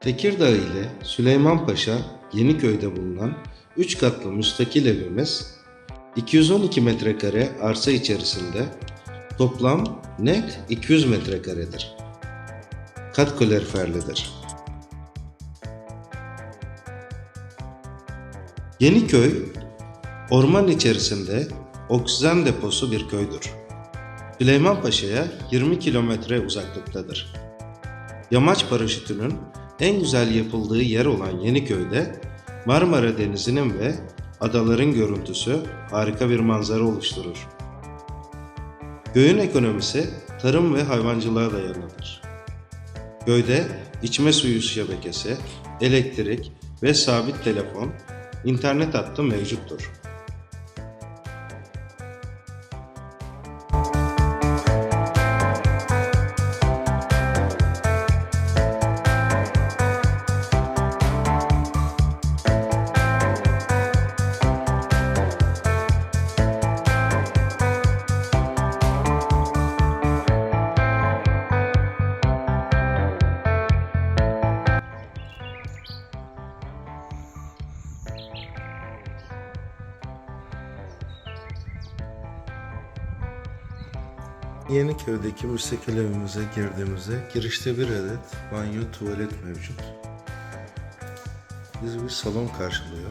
Tekirdağ ile Süleymanpaşa Yeniköy'de bulunan 3 katlı müstakil evimiz 212 metrekare arsa içerisinde toplam net 200 metrekaredir. Kat kaloriferlidir. Yeniköy, orman içerisinde oksijen deposu bir köydür. Süleymanpaşa'ya 20 kilometre uzaklıktadır. Yamaç paraşütünün en güzel yapıldığı yer olan Yeniköy'de Marmara Denizi'nin ve adaların görüntüsü harika bir manzara oluşturur. Köyün ekonomisi tarım ve hayvancılığa dayanıdır. Köyde içme suyu şebekesi, elektrik ve sabit telefon, internet hattı mevcuttur. Yeniköy'deki müstakil evimize girdiğimizde girişte bir adet banyo tuvalet mevcut. Bizi bir salon karşılıyor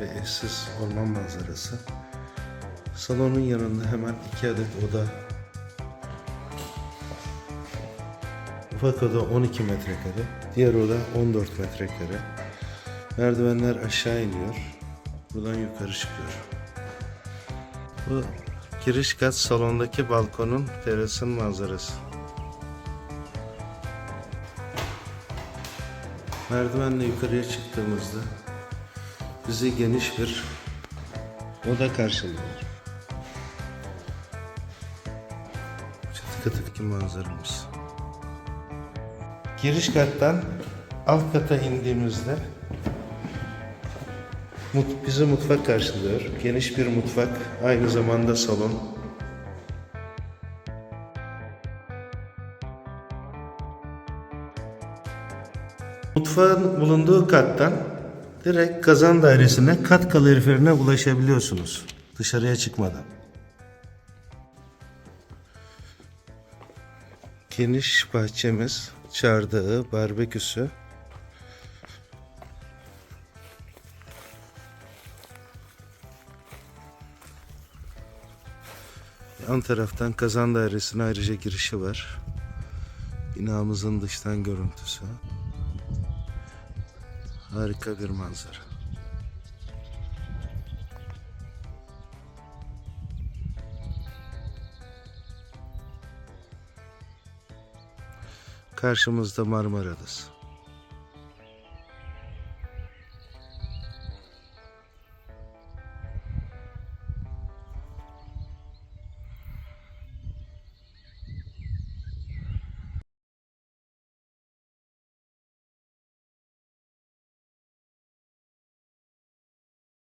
ve eşsiz orman manzarası. Salonun yanında hemen iki adet oda. Ufak oda 12 metrekare, diğer oda 14 metrekare. Merdivenler aşağı iniyor, buradan yukarı çıkıyor. Bu giriş kat salondaki balkonun terasın manzarası. Merdivenle yukarıya çıktığımızda bizi geniş bir oda karşılıyor. Çatı katıdaki manzaramız. Giriş kattan alt kata indiğimizde Mut, bizi mutfak karşılıyor. Geniş bir mutfak, aynı zamanda salon. Mutfağın bulunduğu kattan direkt kazan dairesine kat kaloriferine ulaşabiliyorsunuz. Dışarıya çıkmadan. Geniş bahçemiz, çardağı, barbeküsü. Yan taraftan kazan dairesine ayrıca girişi var. Binamızın dıştan görüntüsü. Harika bir manzara. Karşımızda Marmara Adası.